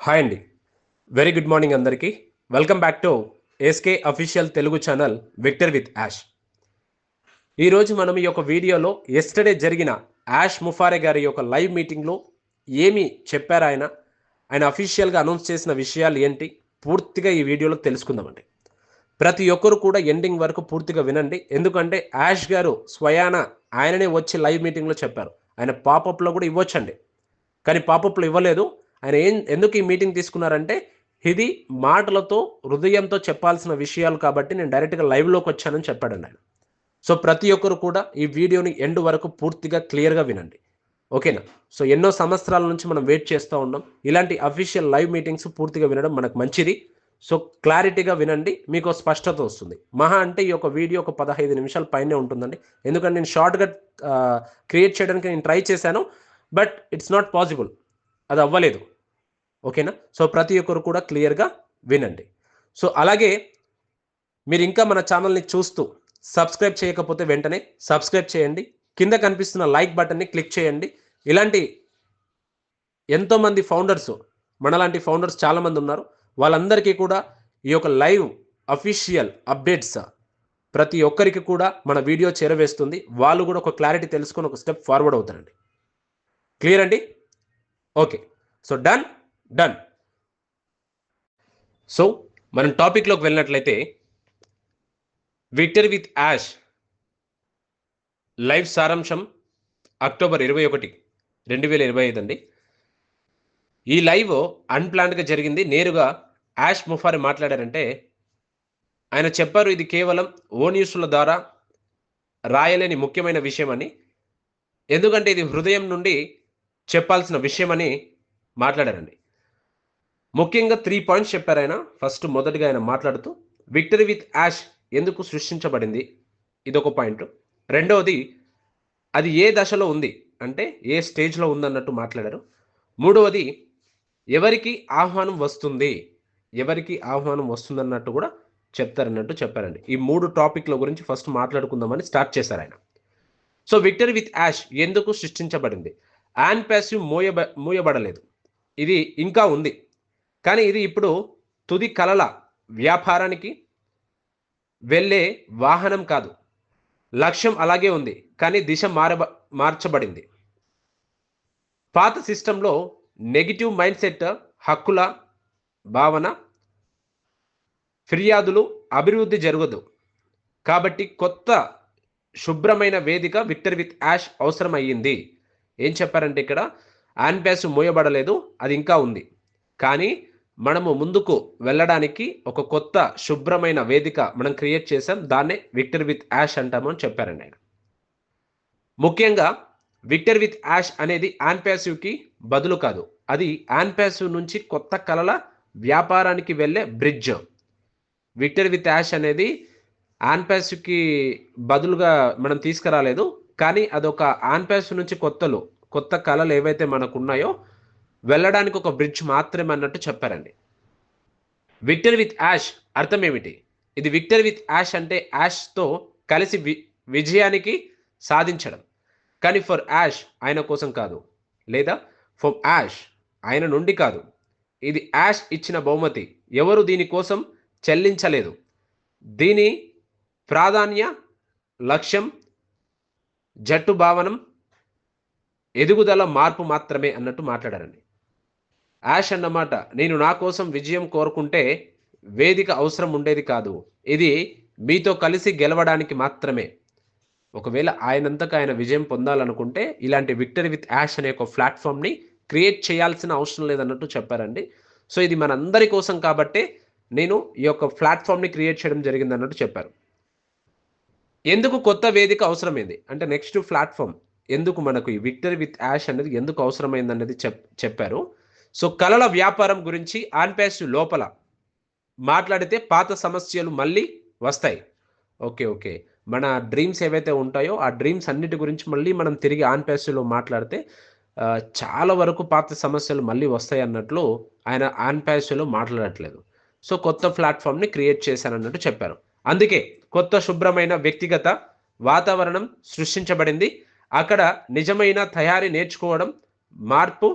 Hi అండి. Very good morning అందరికీ. Welcome back to SK official Telugu channel Victor with Ash ఈరోజు మనం ఈ యొక్క వీడియోలో ఎస్టర్డే జరిగిన యాష్ ముఫారే గారి యొక్క లైవ్ మీటింగ్లో ఏమి చెప్పారు ఆయన? ఆయన అఫీషియల్గా అనౌన్స్ చేసిన విషయాలు ఏంటి? పూర్తిగా ఈ వీడియోలో తెలుసుకుందామండి. ప్రతి ఒక్కరు కూడా ఎండింగ్ వరకు పూర్తిగా వినండి. ఎందుకంటే యాష్ గారు స్వయాన ఆయననే వచ్చి లైవ్ మీటింగ్లో చెప్పారు. ఆయన పాపప్లో కూడా ఇవ్వచ్చండి. కానీ పాపప్లో ఇవ్వలేదు. ఆయన ఏం ఎందుకు ఈ మీటింగ్ తీసుకున్నారంటే ఇది మాటలతో హృదయంతో చెప్పాల్సిన విషయాలు కాబట్టి నేను డైరెక్ట్గా లైవ్లోకి వచ్చానని చెప్పాడండి ఆయన. సో ప్రతి ఒక్కరు కూడా ఈ వీడియోని ఎండ్ వరకు పూర్తిగా క్లియర్గా వినండి. ఓకేనా? సో ఎన్నో సంవత్సరాల నుంచి మనం వెయిట్ చేస్తూ ఉన్నాం. ఇలాంటి అఫీషియల్ లైవ్ మీటింగ్స్ పూర్తిగా వినడం మనకు మంచిది. సో క్లారిటీగా వినండి మీకు స్పష్టత వస్తుంది. మహా అంటే ఈ యొక్క వీడియో ఒక పదహైదు నిమిషాల పైనే ఉంటుందండి. ఎందుకంటే నేను షార్ట్గా క్రియేట్ చేయడానికి నేను ట్రై చేశాను బట్ ఇట్స్ నాట్ పాసిబుల్. అది అవ్వలేదు ఓకేనా? సో ప్రతి ఒక్కరు కూడా క్లియర్గా వినండి. సో అలాగే మీరు ఇంకా మన ఛానల్ని చూస్తూ సబ్స్క్రైబ్ చేయకపోతే వెంటనే సబ్స్క్రైబ్ చేయండి. కింద కనిపిస్తున్న లైక్ బటన్ని క్లిక్ చేయండి. ఇలాంటి ఎంతోమంది ఫౌండర్స్ మనలాంటి ఫౌండర్స్ చాలామంది ఉన్నారు. వాళ్ళందరికీ కూడా ఈ యొక్క లైవ్ అఫీషియల్ అప్డేట్స్ ప్రతి ఒక్కరికి కూడా మన వీడియో చేరవేస్తుంది. వాళ్ళు కూడా ఒక క్లారిటీ తెలుసుకొని ఒక స్టెప్ ఫార్వర్డ్ అవుతారండి. క్లియర్ అండి? Okay. So done? Done. So మనం టాపిక్లోకి వెళ్ళినట్లయితే విక్టర్ విత్ యాష్ లైవ్ సారాంశం అక్టోబర్ ఇరవై ఒకటి రెండు వేల ఇరవై ఐదు అండి. ఈ లైవ్ అన్ప్లాన్డ్గా జరిగింది. నేరుగా యాష్ ముఫారి మాట్లాడారంటే ఆయన చెప్పారు ఇది కేవలం ఓ న్యూస్ల ద్వారా రాయలేని ముఖ్యమైన విషయం అని ఎందుకంటే ఇది హృదయం నుండి చెప్పాల్సిన విషయం అని మాట్లాడారండి. ముఖ్యంగా త్రీ పాయింట్స్ చెప్పారు ఆయన. ఫస్ట్ మొదటిగా ఆయన మాట్లాడుతూ విక్టరీ విత్ యాష్ ఎందుకు సృష్టించబడింది? ఇదొక పాయింట్. రెండవది అది ఏ దశలో ఉంది? అంటే ఏ స్టేజ్లో ఉందన్నట్టు మాట్లాడారు. మూడవది ఎవరికి ఆహ్వానం వస్తుంది? ఎవరికి ఆహ్వానం వస్తుందన్నట్టు కూడా చెప్తారన్నట్టు చెప్పారండి. ఈ మూడు టాపిక్ల గురించి ఫస్ట్ మాట్లాడుకుందామని స్టార్ట్ చేశారు ఆయన. సో విక్టరీ విత్ యాష్ ఎందుకు సృష్టించబడింది? యాన్ ప్యాసివ్ మూయబ మూయబడలేదు. ఇది ఇంకా ఉంది. కానీ ఇది ఇప్పుడు తుది కలల వ్యాపారానికి వెళ్ళే వాహనం కాదు. లక్ష్యం అలాగే ఉంది కానీ దిశ మారబ మార్చబడింది. పాత సిస్టంలో నెగిటివ్ మైండ్ సెట్ హక్కుల భావన ఫిర్యాదులు అభివృద్ధి జరగదు. కాబట్టి కొత్త శుభ్రమైన వేదిక విక్టర్ విత్ యాష్ అవసరమయ్యింది. ఏం చెప్పారంటే ఇక్కడ యాన్ ప్యాస్ మోయబడలేదు అది ఇంకా ఉంది. కానీ మనము ముందుకు వెళ్ళడానికి ఒక కొత్త శుభ్రమైన వేదిక మనం క్రియేట్ చేసాం దాన్నే విక్టర్ విత్ యాష్ అంటాము అని చెప్పారండి ఆయన. ముఖ్యంగా విక్టర్ విత్ యాష్ అనేది యాన్ ప్యాసివ్కి బదులు కాదు అది యాన్ ప్యాసివ్ నుంచి కొత్త కళల వ్యాపారానికి వెళ్ళే బ్రిడ్జ్. విక్టర్ విత్ యాష్ అనేది యాన్ ప్యాసివ్కి బదులుగా మనం తీసుకురాలేదు కానీ అదొక యాన్ నుంచి కొత్తలు కొత్త కళలు ఏవైతే మనకు ఉన్నాయో వెళ్ళడానికి ఒక బ్రిడ్జ్ మాత్రమే అన్నట్టు చెప్పారండి. విక్టర్ విత్ యాష్ అర్థం ఏమిటి? ఇది విక్టర్ విత్ యాష్ అంటే యాష్తో కలిసి వి విజయానికి సాధించడం. కానీ ఫర్ యాష్ ఆయన కోసం కాదు. లేదా? ఫర్ యాష్ ఆయన నుండి కాదు. ఇది యాష్ ఇచ్చిన బహుమతి. ఎవరు దీనికోసం చెల్లించలేదు. దీని ప్రాధాన్య లక్ష్యం జట్టు భావనం ఎదుగుదల మార్పు మాత్రమే అన్నట్టు మాట్లాడారండి. యాష్ అన్నమాట నేను నా కోసం విజయం కోరుకుంటే వేదిక అవసరం ఉండేది కాదు. ఇది మీతో కలిసి గెలవడానికి మాత్రమే. ఒకవేళ ఆయనంతకు ఆయన విజయం పొందాలనుకుంటే ఇలాంటి విక్టరీ విత్ యాష్ అనే ఒక ప్లాట్ఫామ్ని క్రియేట్ చేయాల్సిన అవసరం లేదన్నట్టు చెప్పారండి. సో ఇది మనందరి కోసం కాబట్టే నేను ఈ యొక్క ప్లాట్ఫామ్ని క్రియేట్ చేయడం జరిగింది అన్నట్టు చెప్పారు. ఎందుకు కొత్త వేదిక అవసరమైంది? అంటే నెక్స్ట్ ప్లాట్ఫామ్ ఎందుకు మనకు ఈ విక్టరీ విత్ యాష్ అనేది ఎందుకు అవసరమైంది అనేది చెప్ చెప్పారు. సో కళల వ్యాపారం గురించి ఆన్పాస్ లోపల మాట్లాడితే పాత సమస్యలు మళ్ళీ వస్తాయి. Okay okay. మన డ్రీమ్స్ ఏవైతే ఉంటాయో ఆ డ్రీమ్స్ అన్నిటి గురించి మళ్ళీ మనం తిరిగి ఆన్పాస్లో మాట్లాడితే చాలా వరకు పాత సమస్యలు మళ్ళీ వస్తాయి అన్నట్లు ఆయన ఆన్పాస్లో మాట్లాడట్లేదు. సో కొత్త ప్లాట్ఫామ్ని క్రియేట్ చేశానన్నట్టు చెప్పారు. అందుకే కొత్త శుభ్రమైన వ్యక్తిగత వాతావరణం సృష్టించబడింది. అక్కడ నిజమైన తయారీ నేర్చుకోవడం మార్పు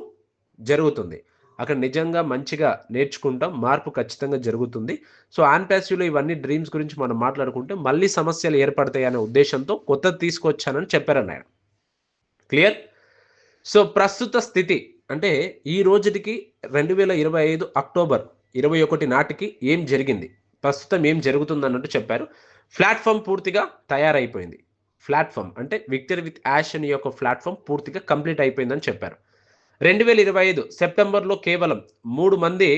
జరుగుతుంది. అక్కడ నిజంగా మంచిగా నేర్చుకుంటాం మార్పు ఖచ్చితంగా జరుగుతుంది. సో ఆన్ ప్యాసివ్లో ఇవన్నీ డ్రీమ్స్ గురించి మనం మాట్లాడుకుంటే మళ్ళీ సమస్యలు ఏర్పడతాయి అనే ఉద్దేశంతో కొత్తది తీసుకొచ్చానని చెప్పారన్న ఆయన క్లియర్? సో ప్రస్తుత స్థితి అంటే ఈ రోజుకి రెండు వేల ఇరవై ఐదు అక్టోబర్ ఇరవై ఒకటి నాటికి ఏం జరిగింది? ప్రస్తుతం ఏం జరుగుతుంది అన్నట్టు చెప్పారు. ప్లాట్ఫామ్ పూర్తిగా తయారైపోయింది. ప్లాట్ఫామ్ అంటే విక్టరీ విత్ యాష్ అని యొక్క ప్లాట్ఫామ్ పూర్తిగా కంప్లీట్ అయిపోయిందని చెప్పారు. రెండు వేల ఇరవై ఐదు సెప్టెంబర్లో కేవలం మూడు మంది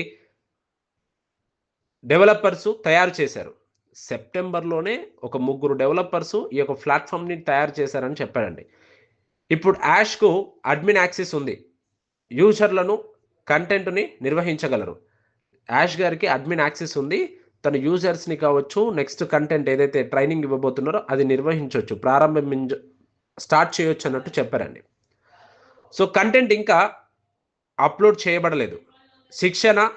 డెవలపర్స్ తయారు చేశారు. సెప్టెంబర్లోనే ఒక ముగ్గురు డెవలపర్స్ ఈ యొక్క ప్లాట్ఫామ్ని తయారు చేశారని చెప్పారండి ఇప్పుడు యాష్కు అడ్మిన్ యాక్సెస్ ఉంది. యూజర్లను కంటెంట్ని నిర్వహించగలరు. యాష్ గారికి అడ్మిన్ యాక్సెస్ ఉంది. తన యూజర్స్ని కావచ్చు నెక్స్ట్ కంటెంట్ ఏదైతే ట్రైనింగ్ ఇవ్వబోతున్నారో అది నిర్వహించవచ్చు ప్రారంభించ స్టార్ట్ చేయొచ్చు అన్నట్టు చెప్పారండి. సో కంటెంట్ ఇంకా అప్లోడ్ చేయబడలేదు. శిక్షణ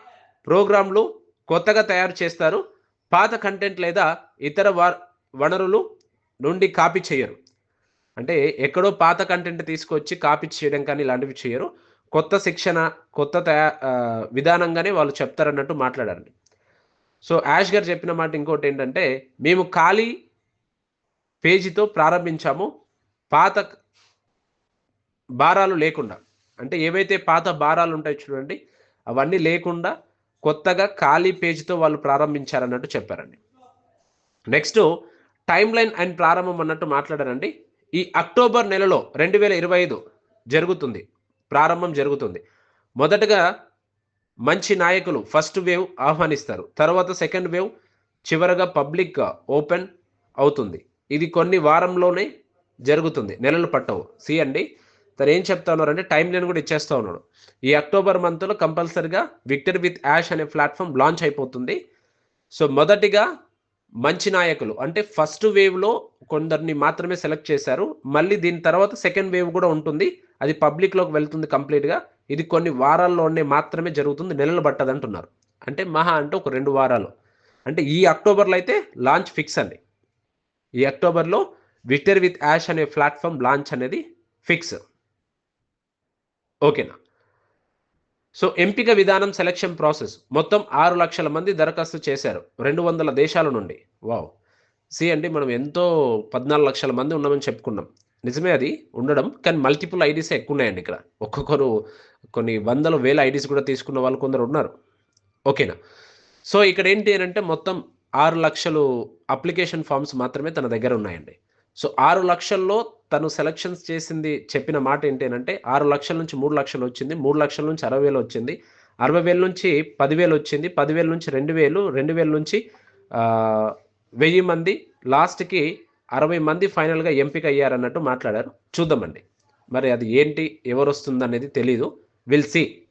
ప్రోగ్రాంలు కొత్తగా తయారు చేస్తారు. పాత కంటెంట్ లేదా ఇతర వనరులు నుండి కాపీ చేయరు. అంటే ఎక్కడో పాత కంటెంట్ తీసుకొచ్చి కాపీ చేయడం కానీ ఇలాంటివి చేయరు. కొత్త శిక్షణ కొత్త తయా విధానంగానే వాళ్ళు చెప్తారన్నట్టు మాట్లాడారండి. సో యాష్ గారు చెప్పిన మాట ఇంకోటి ఏంటంటే మేము ఖాళీ పేజీతో ప్రారంభించాము పాత భారాలు లేకుండా. అంటే ఏవైతే పాత భారాలు ఉంటాయి చూడండి అవన్నీ లేకుండా కొత్తగా ఖాళీ పేజీతో వాళ్ళు ప్రారంభించారన్నట్టు చెప్పారండి. నెక్స్ట్ టైం లైన్ అండ్ ప్రారంభం అన్నట్టు మాట్లాడారండి. ఈ అక్టోబర్ నెలలో రెండు వేల ఇరవై ఐదు జరుగుతుంది. ప్రారంభం జరుగుతుంది. మొదటగా మంచి నాయకులు ఫస్ట్ వేవ్ ఆహ్వానిస్తారు. తర్వాత సెకండ్ వేవ్ చివరగా పబ్లిక్ ఓపెన్ అవుతుంది. ఇది కొన్ని వారంలోనే జరుగుతుంది. నెలలు పట్టవు. సి అండి తను ఏం చెప్తా ఉన్నారంటే టైం లైన్ కూడా ఇచ్చేస్తూ ఉన్నాడు. ఈ అక్టోబర్ మంత్లో కంపల్సరిగా విక్టర్ విత్ యాష్ అనే ప్లాట్ఫామ్ లాంచ్ అయిపోతుంది. సో మొదటిగా మంచి నాయకులు అంటే ఫస్ట్ వేవ్లో కొందరిని మాత్రమే సెలెక్ట్ చేశారు. మళ్ళీ దీని తర్వాత సెకండ్ వేవ్ కూడా ఉంటుంది. అది పబ్లిక్లోకి వెళ్తుంది కంప్లీట్గా. ఇది కొన్ని వారాల్లోనే మాత్రమే జరుగుతుంది నెలలు పట్టదు అంటున్నారు అంటే మహా అంటే ఒక రెండు వారాలు. అంటే ఈ అక్టోబర్లో అయితే లాంచ్ ఫిక్స్ అండి. ఈ అక్టోబర్లో విక్టర్ విత్ యాష్ అనే ప్లాట్ఫామ్ లాంచ్ అనేది ఫిక్స్. ఓకేనా? సో ఎంపిక విధానం సెలక్షన్ ప్రాసెస్. మొత్తం ఆరు లక్షల మంది దరఖాస్తు చేశారు రెండు వందల దేశాల నుండి. వావ్. సి అండి మనం ఎంతో పద్నాలుగు లక్షల మంది ఉన్నామని చెప్పుకున్నాం. నిజమే అది ఉండడం. కానీ మల్టిపుల్ ఐడీస్ ఎక్కువ ఉన్నాయండి ఇక్కడ. ఒక్కొక్కరు కొన్ని వందల వేల ఐడీస్ కూడా తీసుకున్న వాళ్ళు కొందరు ఉన్నారు. ఓకేనా? సో ఇక్కడ ఏంటి అని అంటే మొత్తం ఆరు లక్షలు అప్లికేషన్ ఫామ్స్ మాత్రమే తన దగ్గర ఉన్నాయండి. సో ఆరు లక్షల్లో తను సెలక్షన్స్ చేసింది చెప్పిన మాట ఏంటంటే ఆరు లక్షల నుంచి మూడు లక్షలు వచ్చింది మూడు లక్షల నుంచి అరవై వేలు వచ్చింది అరవై వేల నుంచి పదివేలు వచ్చింది పదివేల నుంచి రెండు వేలు రెండు వేల నుంచి వెయ్యి మంది లాస్ట్కి అరవై మంది ఫైనల్గా ఎంపిక అయ్యారన్నట్టు మాట్లాడారు. చూద్దామండి. మరి అది ఏంటి? ఎవరు వస్తుంది అనేది తెలీదు. Will see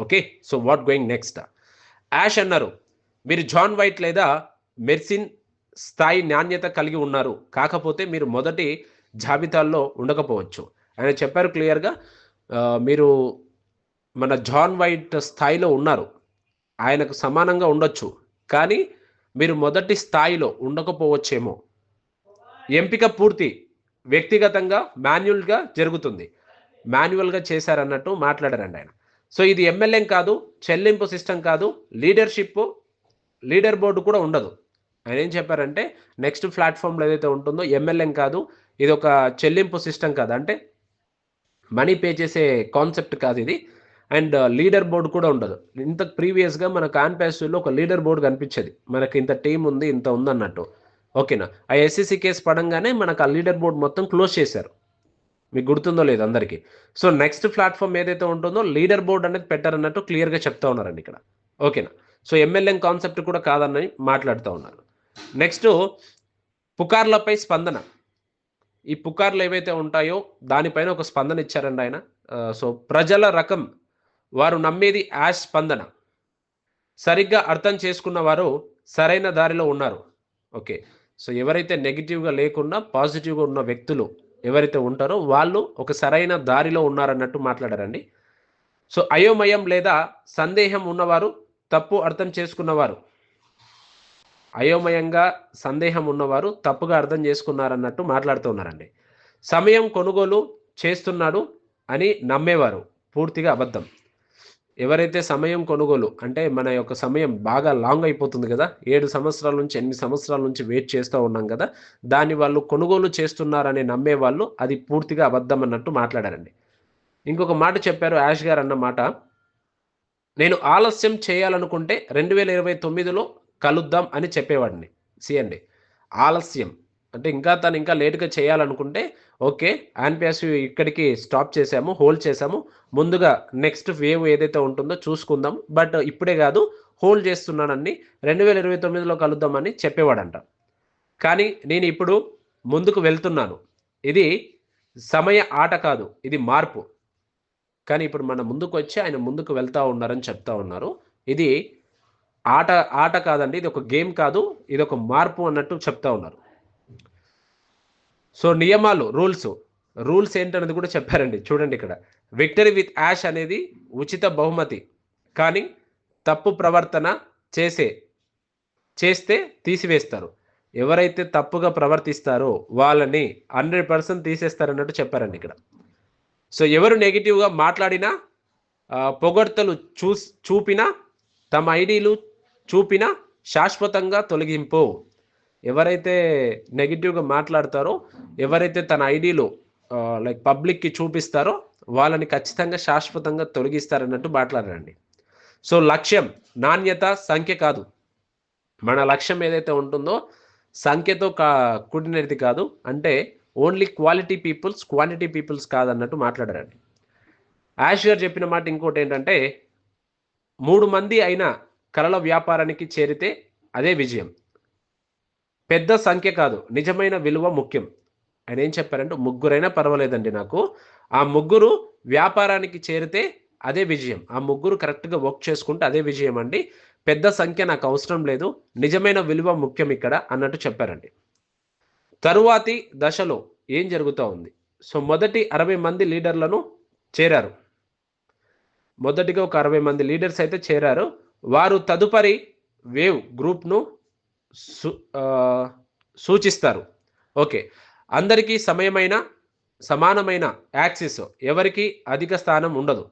okay so what going next Ash అన్నారు. మీరు జాన్ వైట్ లేదా మెర్సిన్ స్థాయి నాణ్యత కలిగి ఉన్నారు. కాకపోతే మీరు మొదటి జాబితాల్లో ఉండకపోవచ్చు. ఆయన చెప్పారు క్లియర్గా మీరు మన జాన్ వైట్ స్థాయిలో ఉన్నారు. ఆయనకు సమానంగా ఉండొచ్చు. కానీ మీరు మొదటి స్థాయిలో ఉండకపోవచ్చేమో. ఎంపిక పూర్తి వ్యక్తిగతంగా మాన్యువల్గా జరుగుతుంది. మాన్యువల్గా చేశారన్నట్టు మాట్లాడారండి ఆయన. సో ఇది ఎమ్మెల్యేం కాదు చెల్లింపు సిస్టమ్ కాదు లీడర్షిప్ లీడర్ బోర్డు కూడా ఉండదు. ఆయన ఏం చెప్పారంటే నెక్స్ట్ ప్లాట్ఫామ్లో ఏదైతే ఉంటుందో ఎమ్మెల్యేం కాదు ఇది ఒక చెల్లింపు సిస్టమ్ కాదు. అంటే మనీ పే చేసే కాన్సెప్ట్ కాదు ఇది. అండ్ లీడర్ బోర్డు కూడా ఉండదు. ఇంత ప్రీవియస్గా మన కాన్పాస్లో ఒక లీడర్ బోర్డు కనిపించేది. మనకి ఇంత టీం ఉంది ఇంత ఉందన్నట్టు. ఓకేనా? ఆ ఎస్సీసీ కేసు పడంగానే మనకు ఆ లీడర్ బోర్డు మొత్తం క్లోజ్ చేశారు. మీకు గుర్తుందో లేదు అందరికీ. సో నెక్స్ట్ ప్లాట్ఫామ్ ఏదైతే ఉంటుందో లీడర్ బోర్డ్ అనేది పెట్టారన్నట్టు క్లియర్గా చెప్తా ఉన్నారండి ఇక్కడ. ఓకేనా? సో ఎమ్మెల్యే కాన్సెప్ట్ కూడా కాదని మాట్లాడుతూ ఉన్నారు. నెక్స్ట్ పుకార్లపై స్పందన. ఈ పుకార్లు ఏవైతే ఉంటాయో దానిపైన ఒక స్పందన ఇచ్చారండి ఆయన. సో ప్రజల రకం. వారు నమ్మేది యాష్ స్పందన. సరిగ్గా అర్థం చేసుకున్న వారు సరైన దారిలో ఉన్నారు. ఓకే. సో ఎవరైతే నెగిటివ్గా లేకుండా పాజిటివ్గా ఉన్న వ్యక్తులు ఎవరైతే ఉంటారో వాళ్ళు ఒక సరైన దారిలో ఉన్నారన్నట్టు మాట్లాడారండి. సో అయోమయం లేదా సందేహం ఉన్నవారు తప్పు అర్థం చేసుకున్నవారు అయోమయంగా సందేహం ఉన్నవారు తప్పుగా అర్థం చేసుకున్నారన్నట్టు మాట్లాడుతున్నారండి సమయం కొనుగోలు చేస్తున్నాడు అని నమ్మేవారు పూర్తిగా అబద్ధం. ఎవరైతే సమయం కొనుగోలు అంటే మన యొక్క సమయం బాగా లాంగ్ అయిపోతుంది కదా ఏడు సంవత్సరాల నుంచి ఎనిమిది సంవత్సరాల నుంచి వెయిట్ చేస్తూ ఉన్నాం కదా దాన్ని వాళ్ళు కొనుగోలు చేస్తున్నారని నమ్మే వాళ్ళు అది పూర్తిగా అబద్ధం అన్నట్టు మాట్లాడారండి. ఇంకొక మాట చెప్పారు యాష్ గారు అన్న మాట. నేను ఆలస్యం చేయాలనుకుంటే రెండు వేల ఇరవై తొమ్మిదిలో కలుద్దాం అని చెప్పేవాడిని. సియండి ఆలస్యం. అంటే ఇంకా తను ఇంకా లేట్గా చేయాలనుకుంటే ఓకే ఆన్పియాస్ ఇక్కడికి స్టాప్ చేసాము హోల్డ్ చేసాము. ముందుగా నెక్స్ట్ వేవ్ ఏదైతే ఉంటుందో చూసుకుందాం. బట్ ఇప్పుడే కాదు హోల్డ్ చేస్తున్నానని రెండు వేల ఇరవై తొమ్మిదిలో కలుద్దామని చెప్పేవాడంట. కానీ నేను ఇప్పుడు ముందుకు వెళ్తున్నాను. ఇది సమయ ఆట కాదు ఇది మార్పు. కానీ ఇప్పుడు మన ముందుకు వచ్చి ఆయన ముందుకు వెళ్తా ఉన్నారని చెప్తా ఉన్నారు. ఇది ఆట ఆట కాదండి ఇది ఒక గేమ్ కాదు ఇది ఒక మార్పు అన్నట్టు చెప్తా ఉన్నారు. సో నియమాలు రూల్స్ రూల్స్ ఏంటనేది కూడా చెప్పారండి. చూడండి ఇక్కడ. విక్టరీ విత్ యాష్ అనేది ఉచిత బహుమతి. కానీ తప్పు ప్రవర్తన చేసే చేస్తే తీసివేస్తారు. ఎవరైతే తప్పుగా ప్రవర్తిస్తారో వాళ్ళని హండ్రెడ్ పర్సెంట్ తీసేస్తారన్నట్టు చెప్పారండి ఇక్కడ. సో ఎవరు నెగిటివ్గా మాట్లాడినా పొగడ్తలు చూ చూపినా తమ ఐడీలు చూపినా శాశ్వతంగా తొలగింపు. ఎవరైతే నెగిటివ్గా మాట్లాడతారో ఎవరైతే తన ఐడిలో లైక్ పబ్లిక్కి చూపిస్తారో వాళ్ళని ఖచ్చితంగా శాశ్వతంగా తొలగిస్తారన్నట్టు మాట్లాడండి. సో లక్ష్యం నాణ్యత సంఖ్య కాదు. మన లక్ష్యం ఏదైతే ఉంటుందో సంఖ్యతో కా కూడినది కాదు. అంటే only quality peoples quantity peoples కాదన్నట్టు మాట్లాడారండి. యాష్ గారు చెప్పిన మాట ఇంకోటి ఏంటంటే మూడు మంది అయినా కళల వ్యాపారానికి చేరితే అదే విజయం. పెద్ద సంఖ్య కాదు. నిజమైన విలువ ముఖ్యం. ఆయన ఏం చెప్పారంటే ముగ్గురైనా పర్వాలేదండి నాకు. ఆ ముగ్గురు వ్యాపారానికి చేరితే అదే విజయం. ఆ ముగ్గురు కరెక్ట్గా వర్క్ చేసుకుంటే అదే విజయం అండి. పెద్ద సంఖ్య నాకు అవసరం లేదు. నిజమైన విలువ ముఖ్యం ఇక్కడ అన్నట్టు చెప్పారండి. తరువాతి దశలో ఏం జరుగుతూ ఉంది? సో మొదటి అరవై మంది లీడర్లను చేరారు. మొదటిగా ఒక అరవై మంది లీడర్స్ అయితే చేరారు. వారు తదుపరి వేవ్ గ్రూప్ను సూచిస్తారు. ఓకే. అందరికీ సమయమైన సమానమైన యాక్సిస్. ఎవరికి అధిక స్థానం ఉండదు.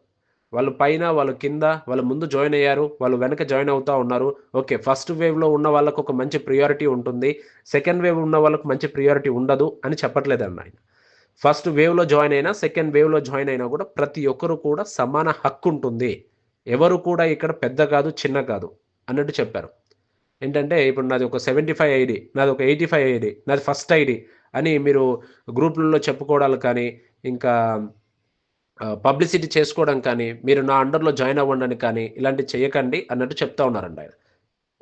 వాళ్ళు పైన వాళ్ళు కింద వాళ్ళు ముందు జాయిన్ అయ్యారు వాళ్ళు వెనక జాయిన్ అవుతూ ఉన్నారు. ఓకే ఫస్ట్ వేవ్లో ఉన్న వాళ్ళకు ఒక మంచి ప్రియారిటీ ఉంటుంది. సెకండ్ వేవ్ ఉన్న వాళ్ళకు మంచి ప్రియారిటీ ఉండదు అని చెప్పట్లేదన్న ఆయన. ఫస్ట్ వేవ్లో జాయిన్ అయినా సెకండ్ వేవ్లో జాయిన్ అయినా కూడా ప్రతి ఒక్కరు కూడా సమాన హక్కు ఉంటుంది. ఎవరు కూడా ఇక్కడ పెద్ద కాదు చిన్న కాదు అన్నట్టు చెప్పారు. ఏంటంటే ఇప్పుడు నాది ఒక సెవెంటీ ఫైవ్ ఐడి నాది ఒక ఎయిటీ ఫైవ్ ఐడి నాది ఫస్ట్ ఐడి అని మీరు గ్రూపులలో చెప్పుకోవడాలు కానీ ఇంకా పబ్లిసిటీ చేసుకోవడం కానీ మీరు నా అండర్లో జాయిన్ అవ్వండి కానీ ఇలాంటివి చేయకండి అన్నట్టు చెప్తా ఉన్నారండి ఆయన.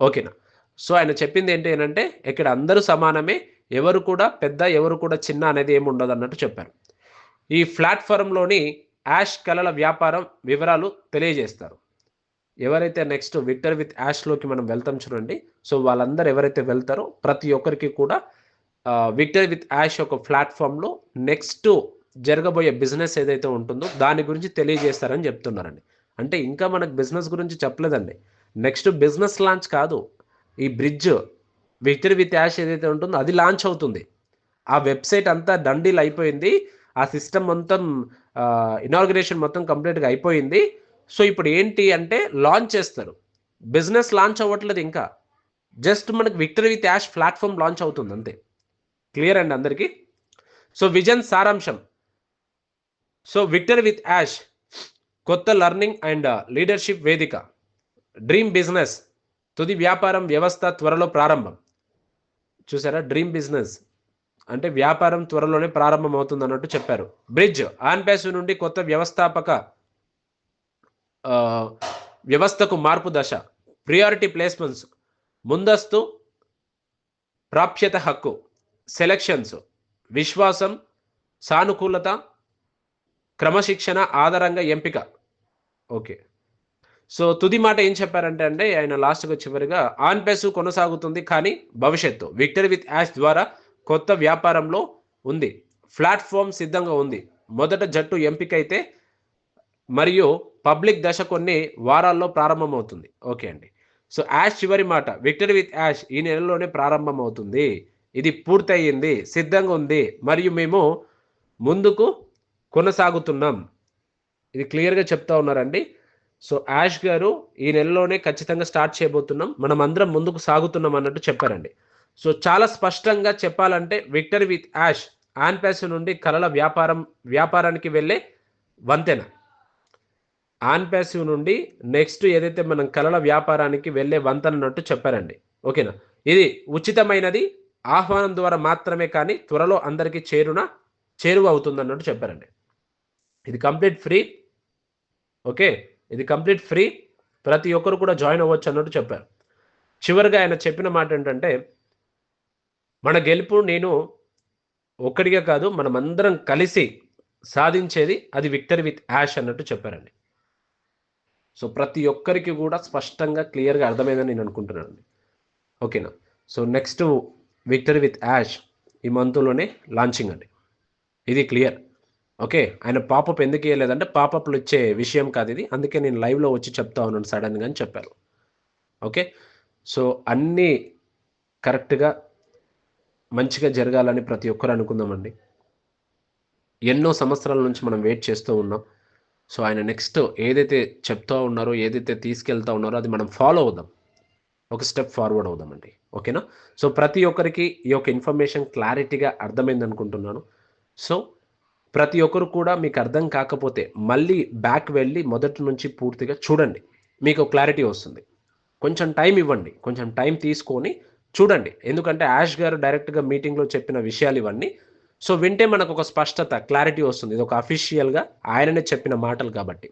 ఓకేనా సో ఆయన చెప్పింది ఏంటి అంటే ఇక్కడ అందరూ సమానమే ఎవరు కూడా పెద్ద ఎవరు కూడా చిన్న అనేది ఏమి ఉండదు అన్నట్టు చెప్పారు. ఈ ప్లాట్ఫారంలోని యాష్ కళల వ్యాపారం వివరాలు తెలియజేస్తారు. ఎవరైతే నెక్స్ట్ విక్టర్ విత్ యాష్లోకి మనం వెళ్తాం చూడండి. సో వాళ్ళందరూ ఎవరైతే వెళ్తారో ప్రతి ఒక్కరికి కూడా విక్టర్ విత్ యాష్ యొక్క ప్లాట్ఫామ్లో నెక్స్ట్ జరగబోయే బిజినెస్ ఏదైతే ఉంటుందో దాని గురించి తెలియజేస్తారని చెప్తున్నారండి. అంటే ఇంకా మనకు బిజినెస్ గురించి చెప్పలేదండి. నెక్స్ట్ బిజినెస్ లాంచ్ కాదు. ఈ బ్రిడ్జ్ విక్టర్ విత్ యాష్ ఏదైతే ఉంటుందో అది లాంచ్ అవుతుంది. ఆ వెబ్సైట్ అంతా డండీలు అయిపోయింది. ఆ సిస్టమ్ మొత్తం ఇనాగ్రేషన్ మొత్తం కంప్లీట్గా అయిపోయింది. సో ఇప్పుడు ఏంటి అంటే లాంచ్ చేస్తారు. బిజినెస్ లాంచ్ అవ్వట్లేదు ఇంకా. జస్ట్ మనకు victory with Ash platform launch అవుతుంది అంతే. క్లియర్ అండి అందరికీ? సో విజన్ సారాంశం. సో విక్టరీ విత్ యాష్ కొత్త లర్నింగ్ అండ్ లీడర్షిప్ వేదిక. డ్రీమ్ బిజినెస్ తుది వ్యాపారం వ్యవస్థ త్వరలో ప్రారంభం. చూసారా? డ్రీమ్ బిజినెస్ అంటే వ్యాపారం త్వరలోనే ప్రారంభం అవుతుంది అన్నట్టు చెప్పారు. బ్రిడ్జ్ ఆన్పాస్ నుండి కొత్త వ్యవస్థాపక వ్యవస్థకు మార్పు దశ. ప్రియారిటీ ప్లేస్మెంట్స్ ముందస్తు ప్రాప్యత హక్కు. సెలక్షన్స్ విశ్వాసం సానుకూలత క్రమశిక్షణ ఆధారంగా ఎంపిక. ఓకే సో తుది మాట ఏం చెప్పారంటే అంటే ఆయన లాస్ట్గా చివరిగా ఆన్ పేస్ కొనసాగుతుంది కానీ భవిష్యత్తు. విక్టరీ విత్ యాష్ ద్వారా కొత్త వ్యాపారంలో ఉంది. ప్లాట్ఫామ్ సిద్ధంగా ఉంది. మొదట జట్టు ఎంపిక అయితే మరియు పబ్లిక్ దశ కొన్ని వారాల్లో ప్రారంభమవుతుంది. ఓకే అండి. సో యాష్ చివరి మాట విక్టరీ విత్ యాష్ ఈ నెలలోనే ప్రారంభమవుతుంది. ఇది పూర్తయింది సిద్ధంగా ఉంది. మరియు మేము ముందుకు కొనసాగుతున్నాం. ఇది క్లియర్గా చెప్తా ఉన్నారండి. సో యాష్ గారు ఈ నెలలోనే ఖచ్చితంగా స్టార్ట్ చేయబోతున్నాం. మనం అందరం ముందుకు సాగుతున్నాం అన్నట్టు చెప్పారండి. సో చాలా స్పష్టంగా చెప్పాలంటే Victor with Ash on pass నుండి కళల వ్యాపారం వ్యాపారానికి వెళ్ళే వంతెన. ఆన్ ప్యాసివ్ నుండి నెక్స్ట్ ఏదైతే మనం కళల వ్యాపారానికి వెళ్ళే వంతెన అన్నట్టు చెప్పారండి. ఓకేనా? ఇది ఉచితమైనది ఆహ్వానం ద్వారా మాత్రమే కానీ త్వరలో అందరికీ చేరున చేరువ అవుతుంది అన్నట్టు చెప్పారండి. ఇది కంప్లీట్ ఫ్రీ. ఓకే? ఇది కంప్లీట్ ఫ్రీ. ప్రతి ఒక్కరు కూడా జాయిన్ అవ్వచ్చు అన్నట్టు చెప్పారు. చివరిగా ఆయన చెప్పిన మాట ఏంటంటే మన గెలుపు నేను ఒక్కడిగా కాదు మనం అందరం కలిసి సాధించేది అది విక్టరీ విత్ యాష్ అన్నట్టు చెప్పారండి. సో ప్రతి ఒక్కరికి కూడా స్పష్టంగా క్లియర్గా అర్థమైందని నేను అనుకుంటున్నాను ఓకేనా? So next victory with Ash ఈ మంత్లోనే లాంచింగ్ అండి. ఇది క్లియర్. ఓకే? ఆయన పాపప్ ఎందుకు ఇవ్వలేదంటే పాపప్లు ఇచ్చే విషయం కాదు ఇది. అందుకే నేను లైవ్లో వచ్చి చెప్తా ఉన్నాను సడన్గా అని చెప్పారు. ఓకే? సో అన్నీ కరెక్ట్గా మంచిగా జరగాలని ప్రతి ఒక్కరు అనుకుందామండి. ఎన్నో సంవత్సరాల నుంచి మనం వెయిట్ చేస్తూ ఉన్నాం. సో ఆయన నెక్స్ట్ ఏదైతే చెప్తా ఉన్నారో ఏదైతే తీసుకెళ్తా ఉన్నారో అది మనం ఫాలో అవుదాం. ఒక స్టెప్ ఫార్వర్డ్ అవుదామండి. ఓకేనా? సో ప్రతి ఒక్కరికి ఈ యొక్క ఇన్ఫర్మేషన్ క్లారిటీగా అర్థమైంది అనుకుంటున్నాను. సో ప్రతి ఒక్కరు కూడా మీకు అర్థం కాకపోతే మళ్ళీ బ్యాక్ వెళ్ళి మొదటి నుంచి పూర్తిగా చూడండి. మీకు క్లారిటీ వస్తుంది. కొంచెం టైం ఇవ్వండి. కొంచెం టైం తీసుకొని చూడండి. ఎందుకంటే యాష్ గారు డైరెక్ట్గా మీటింగ్లో చెప్పిన విషయాలు ఇవన్నీ సో వింటే మనకు ఒక స్పష్టత క్లారిటీ వస్తుంది. ఇది ఒక అఫీషియల్గా ఆయననే చెప్పిన మాటలు కాబట్టి.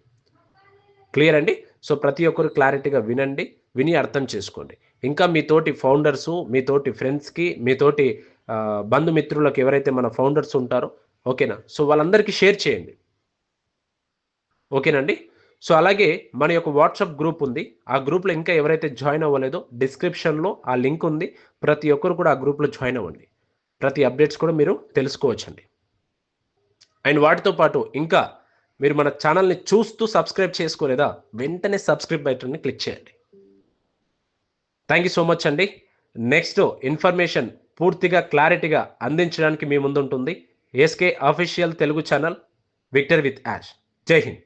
క్లియర్ అండి? సో ప్రతి ఒక్కరు క్లారిటీగా వినండి విని అర్థం చేసుకోండి. ఇంకా మీ తోటి ఫౌండర్సు మీ తోటి ఫ్రెండ్స్కి మీ తోటి బంధుమిత్రులకు ఎవరైతే మన ఫౌండర్స్ ఉంటారో ఓకేనా? సో వాళ్ళందరికీ షేర్ చేయండి. ఓకేనండి? సో అలాగే మన యొక్క వాట్సాప్ గ్రూప్ ఉంది. ఆ గ్రూప్లో ఇంకా ఎవరైతే జాయిన్ అవ్వలేదో డిస్క్రిప్షన్లో ఆ లింక్ ఉంది. ప్రతి ఒక్కరు కూడా ఆ గ్రూప్లో జాయిన్ అవ్వండి. ప్రతి అప్డేట్స్ కూడా మీరు తెలుసుకోవచ్చండి. అండ్ వాటితో పాటు ఇంకా మీరు మన ఛానల్ని చూస్తూ సబ్స్క్రైబ్ చేసుకోలేదా? వెంటనే సబ్స్క్రైబ్ బటన్ని క్లిక్ చేయండి. థ్యాంక్ యూ సో మచ్ అండి. నెక్స్ట్ ఇన్ఫర్మేషన్ పూర్తిగా క్లారిటీగా అందించడానికి మీ ముందు ఉంటుంది SK official Telugu channel Victor with Ash జై హింద్